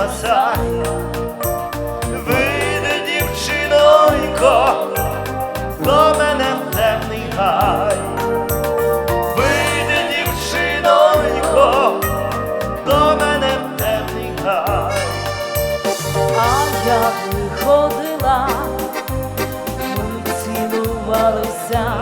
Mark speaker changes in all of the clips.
Speaker 1: глазах Вийде дівчинонько до мене в темний гай, вийде дівчинонько до мене в темний гай, а я виходила, ми цілувалися.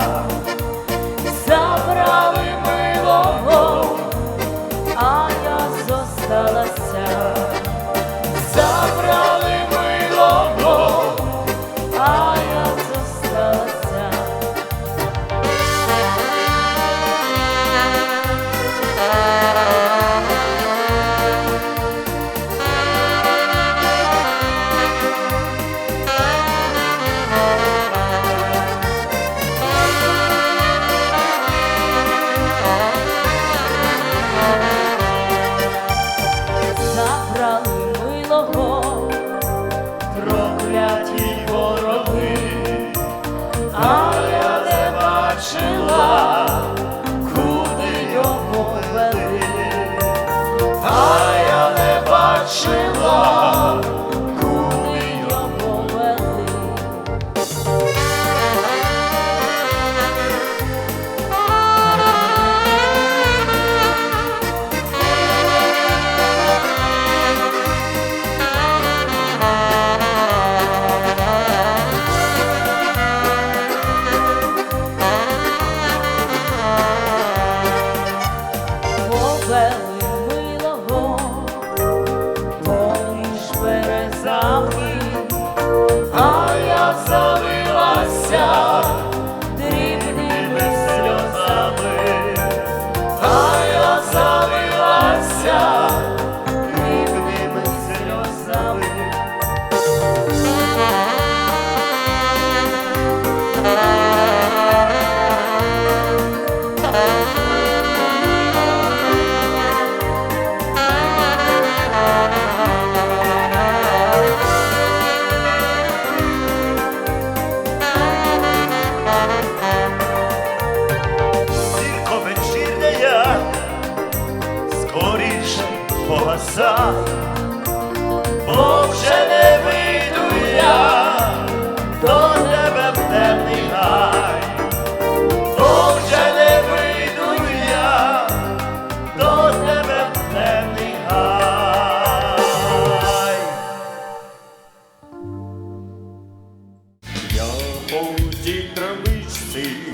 Speaker 1: травичці.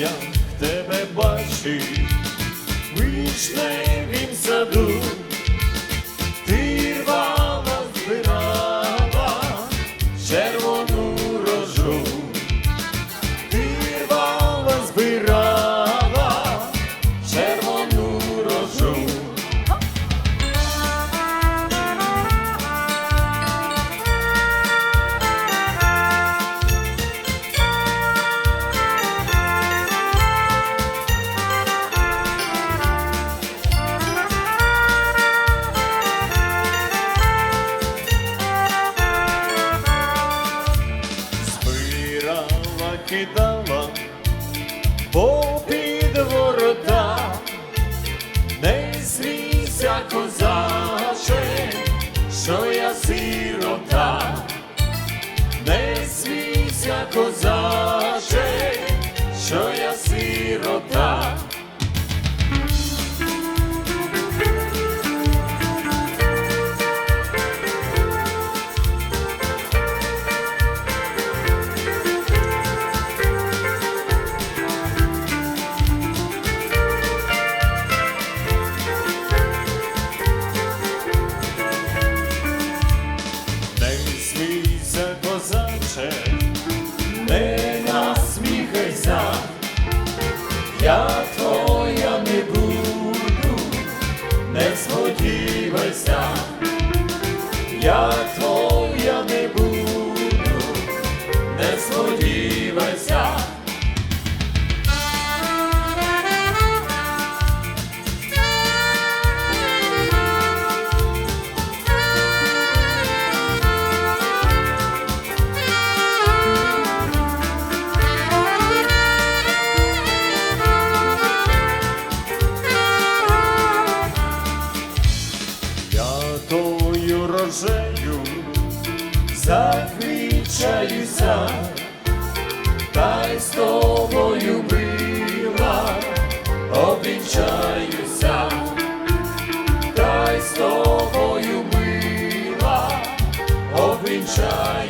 Speaker 1: Як тебе бачив, вічне в саду. stop закричаюся, та й з тобою била, обвінчаюся, та й з тобою била, обвінчаюся.